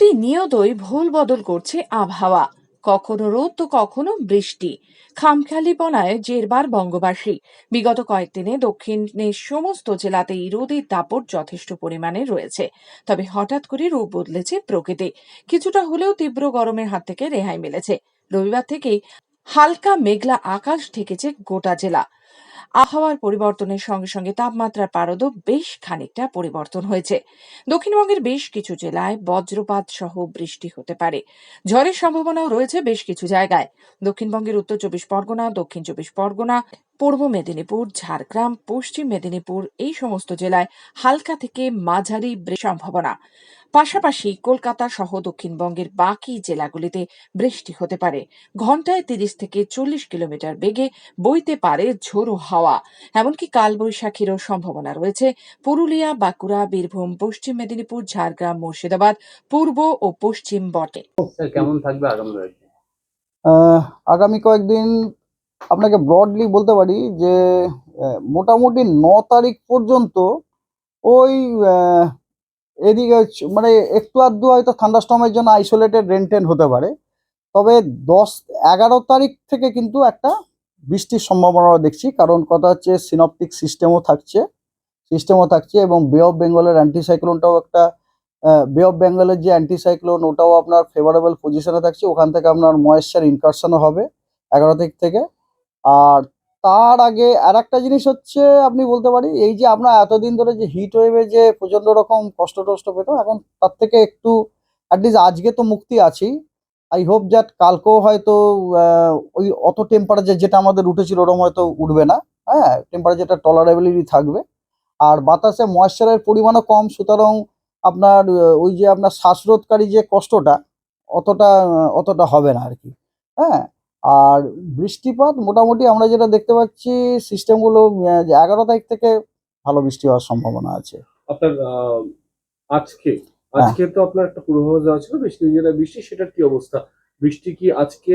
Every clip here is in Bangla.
প্রতিনিয়তই ভুল বদল করছে আবহাওয়া। কখনো রোদ, তো কখনো বৃষ্টি। খামখেয়ালিপনায় জেরবার বঙ্গবাসী। বিগত কয়েকদিনে দক্ষিণের সমস্ত জেলাতেই রোদের দাপট যথেষ্ট পরিমাণে রয়েছে। তবে হঠাৎ করে রূপ বদলেছে প্রকৃতি। কিছুটা হলেও তীব্র গরমের হাত থেকে রেহাই মিলেছে। রবিবার থেকেই হালকা মেঘলা আকাশ ঢেকেছে গোটা জেলা। আবহাওয়ার পরিবর্তনের সঙ্গে সঙ্গে তাপমাত্রার পারদও বেশ খানিকটা পরিবর্তন হয়েছে। দক্ষিণবঙ্গের বেশ কিছু জেলায় বজ্রপাত সহ বৃষ্টি হতে পারে। ঝড়ের সম্ভাবনাও রয়েছে বেশ কিছু জায়গায়। দক্ষিণবঙ্গের উত্তর চব্বিশ পরগনা, দক্ষিণ চব্বিশ পরগনা, পূর্ব মেদিনীপুর, ঝাড়গ্রাম, পশ্চিম মেদিনীপুর এই সমস্ত জেলায় হালকা থেকে মাঝারি সম্ভাবনা। পাশাপাশি কলকাতা সহ দক্ষিণবঙ্গের বাকি জেলাগুলিতে বৃষ্টি হতে পারে। ঘন্টায় তিরিশ থেকে চল্লিশ কিলোমিটার বেগে বইতে পারে ঝোড়ো হাওয়া। এমনকি কালবৈশাখীরও সম্ভাবনা রয়েছে। পুরুলিয়া বাঁকুড়া বীরভূম পশ্চিম মেদিনীপুর ঝাড়গ্রাম মুর্শিদাবাদ পূর্ব ও পশ্চিম বটে। কেমন থাকবে আগামী আগামী কয়েকদিন আপনাকে ব্রডলি বলতে পারি যে মোটামুটি ন তারিখ পর্যন্ত ওই আহ, এদিকে মানে একটু আধটু হয়তো থান্ডারস্টর্মের জন্য আইসোলেটেড রেন্টেন হতে পারে। তবে দশ এগারো তারিখ থেকে কিন্তু একটা বৃষ্টির সম্ভাবনা দেখছি। কারণ কথা হচ্ছে সিনপটিক সিস্টেমও থাকছে সিস্টেমও থাকছে এবং বে অফ বেঙ্গলের অ্যান্টিসাইক্লোনটাও একটা বে অফ বেঙ্গলের যে অ্যান্টিসাইক্লোন ওটাও আপনার ফেভারেবল পজিশনে থাকছে। ওখান থেকে আপনার ময়েশ্চার ইনকারশনও হবে এগারো তারিখ থেকে। আর তার আগে আর একটা জিনিস হচ্ছে, আপনি বলতে পারি, এই যে আমরা এতদিন ধরে যে হিট ওয়েভে যে প্রচণ্ড রকম কষ্ট টষ্ট পেতাম, এখন তার থেকে একটু অ্যাটলিস্ট আজকে তো মুক্তি আছেই আই হোপ দ্যাট কালকেও হয়তো ওই অত টেম্পারেচার যেটা আমাদের উঠেছিল ওরকম হয়তো উঠবে না। হ্যাঁ টেম্পারেচারটা টলারেবিলিটি থাকবে। আর বাতাসে ময়েশ্চারের পরিমাণও কম, সুতরাং আপনার ওই যে আপনার শ্বাসরোধকারী যে কষ্টটা, অতটা অতটা হবে না আর কি। হ্যাঁ আর বৃষ্টিপাত মোটামুটি আমরা যেটা দেখতে পাচ্ছি সিস্টেমগুলো এগারো তারিখ থেকে ভালো বৃষ্টি হওয়ার সম্ভাবনা আছে। আপনার আজকে আজকে তো আপনার একটা পূর্বাভাস দেওয়া ছিল বৃষ্টি যেটা বৃষ্টি সেটার কি অবস্থা? বৃষ্টি কি আজকে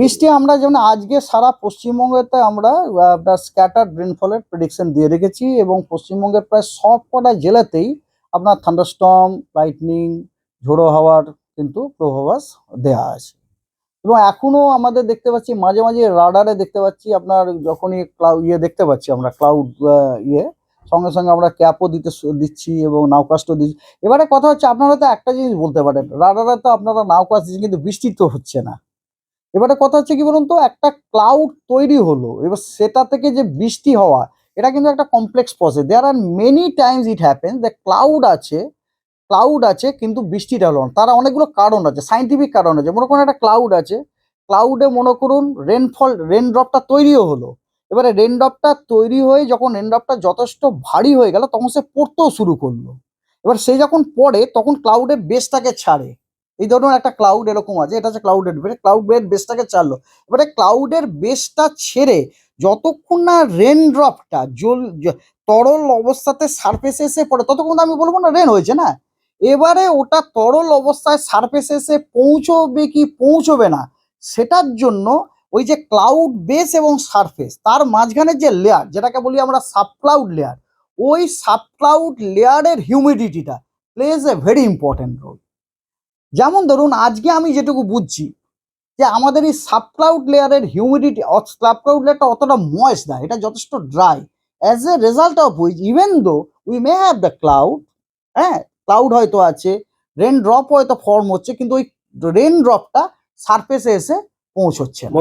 বৃষ্টি আমরা যেমন আজকে সারা পশ্চিমবঙ্গেতে আমরা আপনার স্ক্যাটার্ড রেনফলের প্রেডিকশন দিয়ে রেখেছি এবং পশ্চিমবঙ্গের প্রায় সব কটা জেলাতেই আপনার থান্ডারস্টর্ম লাইটনিং ঝোড়ো হাওয়ার কিন্তু পূর্বাভাস দেয়া আছে। এবং এখনও আমাদের দেখতে পাচ্ছি, মাঝে মাঝে রাডারে দেখতে পাচ্ছি আপনার যখনই ক্লাউড ইয়ে দেখতে পাচ্ছি আমরা ক্লাউড ইয়ে সঙ্গে সঙ্গে আমরা ক্যাপও দিতে দিচ্ছি এবং নাওকাস্টও দিচ্ছি। এবারে কথা হচ্ছে আপনারা তো একটা জিনিস বলতে পারেন, রাডারে তো আপনারা নাওকাস্ট দিচ্ছেন কিন্তু বৃষ্টি তো হচ্ছে না। এবারে কথা হচ্ছে কি বলুন তো, একটা ক্লাউড তৈরি হলো, এবার সেটা থেকে যে বৃষ্টি হওয়া, এটা কিন্তু একটা complex process there are many times it happens the cloud আছে ক্লাউড আছে, কিন্তু বৃষ্টিটা হলো তার অনেকগুলো কারণ আছে সাইন্টিফিক কারণ আছে। মনে করুন একটা ক্লাউড আছে ক্লাউডে মনে করুন রেনফল রেন ড্রপটা তৈরিও হলো। এবারে রেন ড্রপটা তৈরি হয়ে যখন রেন ড্রপটা যথেষ্ট ভারী হয়ে গেল, তখন সে পড়তেও শুরু করল। এবার সে যখন পড়ে, তখন ক্লাউডের বেসটাকে ছাড়ে। এই ধরুন একটা ক্লাউড এরকম আছে, এটা হচ্ছে ক্লাউডের বেস ক্লাউডের বেসটাকে ছাড়লো। এবারে ক্লাউডের বেসটা ছেড়ে যতক্ষণ না রেন ড্রপটা জল তরল অবস্থাতে সারফেসে এসে পড়ে, ততক্ষণ আমি বলব না রেন হয়েছে না। এবারে ওটা তরল অবস্থায় সারফেসে এসে পৌঁছবে কি পৌঁছবে না, সেটার জন্য ওই যে ক্লাউড বেস এবং সারফেস তার মাঝখানে যে লেয়ার যেটাকে বলি আমরা সাবক্লাউড লেয়ার ওই সাবক্লাউড লেয়ারের হিউমিডিটিটা plays a very important role যেমন ধরুন, আজকে আমি যেটুকু বুঝছি, যে আমাদের এই সাবক্লাউড লেয়ারের হিউমিডিটি সাবক্লাউড লেয়ারটা অতটা ময়েস না, এটা যথেষ্ট dry as a result of which even though we may have the cloud হ্যাঁ ক্লাউড হয়তো আছে রেন ড্রপ হয়তো ফর্ম হচ্ছে, কিন্তু ওই রেন ড্রপটা সারফেসে এসে পৌঁছচ্ছে না।